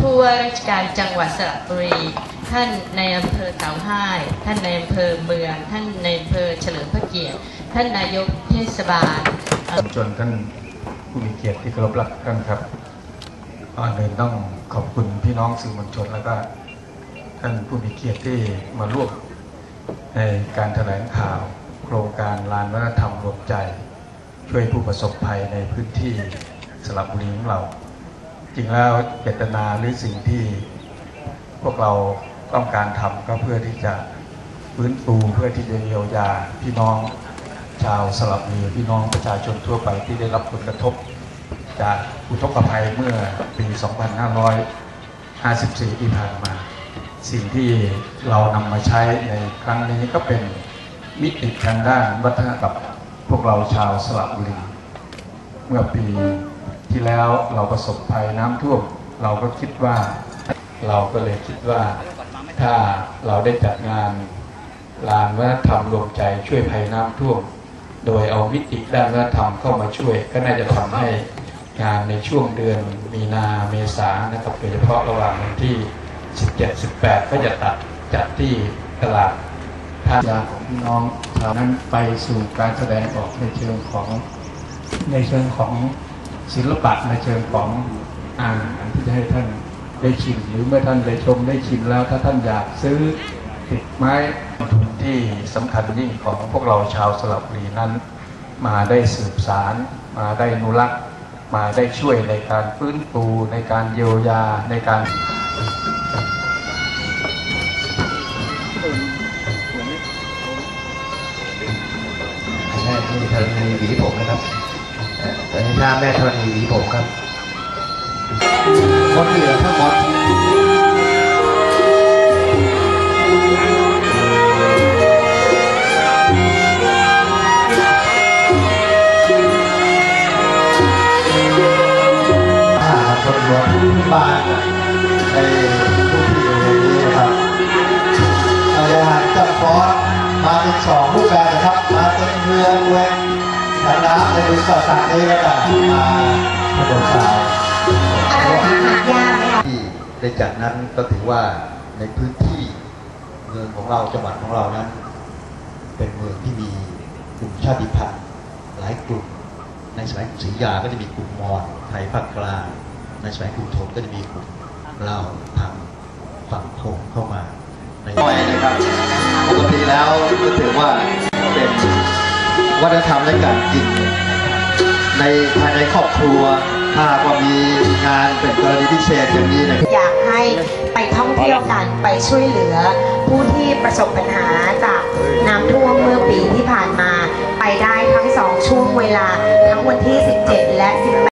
ผู้ว่าราชการจังหวัดสระบุรี ท่านในอำเภอเต่าห้ายท่านในอำเภอเมือง ท่านในอำเภอเฉลิมพระเกียรติ ท่านนายกเทศบาลจนท่านผู้มีเกียรติที่เคารพรักท่านครับก่อนอื่นต้องขอบคุณพี่น้องสื่อมวลชนแล้วก็ท่านผู้มีเกียรติที่มาร่วมในการแถลงข่าว โครงการลานวัฒนธรรมรวมใจ ช่วยผู้ประสบภัยในพื้นที่สระบุรีของเรา จริงแล้วเจตนาหรือสิ่งที่พวกเรา ต้องการทำก็เพื่อที่จะฟื้นฟูเพื่อที่จะเยียวยาพี่น้องชาวสลับบุรีพี่น้องประชาชนทั่วไปที่ได้รับผลกระทบ จากอุทกภัยเมื่อปี 2554 ที่ผ่านมา สิ่งที่เรานำมาใช้ในครั้งนี้ก็เป็นมิติทางด้านวัฒนธรรมพวกเราชาวสลับบุรีเมื่อปีที่แล้วเราประสบภัยน้ำท่วม เราก็คิดว่า เราก็เลยคิดว่าถ้าเราได้จัดงานลานวัฒนธรรมรวมใจช่วยภัยน้ำท่วม โดยเอามิติด้านวัฒนธรรมเข้ามาช่วย ก็น่าจะทำให้งานในช่วงเดือนมีนาเมษานะครับโดยเฉพาะระหว่างวันที่ 17-18 ก็จะตัดจัดที่ตลาดท่ายาของน้องชานั้นไปสู่การแสดงออกในเชิงของในเชิงของศิลปะในเชิงของอาหารที่จะให้ท่าน ได้ชิมหรือเมื่อท่านได้ชมได้ชิมแล้วถ้าท่านอยากซื้อติดไม้ทุนที่สำคัญยิ่งของพวกเราชาวสระบุรีนั้น มาได้สืบสาร มาได้อนุรักษ์มาได้ช่วยในการฟื้นฟูในการเยียวยาในการแม่ที่ธรณีหวีผมนะครับแต่ในหน้าแม่ธรณีหวีผมครับคนเหลือทั้งหมด หารคนหลวงที่บ้านในทุกที่ในนี้นะครับเราหันจับฟอสมาเป็นสองรูปแบบนะครับ มาเป็นเรือเวงทางน้ำในบริษัทต่างนี้แล้วกันมาถนนสายอะไรหาหายากไหมคะที่ได้จัดนั้นก็ถือว่าในพื้นที่เมืองของเราจังหวัดของเรานั้น เป็นเมืองที่มีกลุ่มชาติพันธุ์หลายกลุ่มในสมัยกรุงศรียาก็จะมีกลุ่มมอญไทยภาคกลาง ในสมัยกรุงธนก็จะมีกลุ่มเล่าวทางฝั่งโขงเข้ามาในน้อยนะครับปกติแล้วก็ถือว่าเป็นวัฒนธรรมและการกิน ในภายในครอบครัวถ้าหากว่ามีงานเป็นกรณีพิเศษอย่างนี้นะครับอยากให้ไปท่องเที่ยวกันไปช่วยเหลือ ผู้ที่ประสบปัญหาจากน้ำ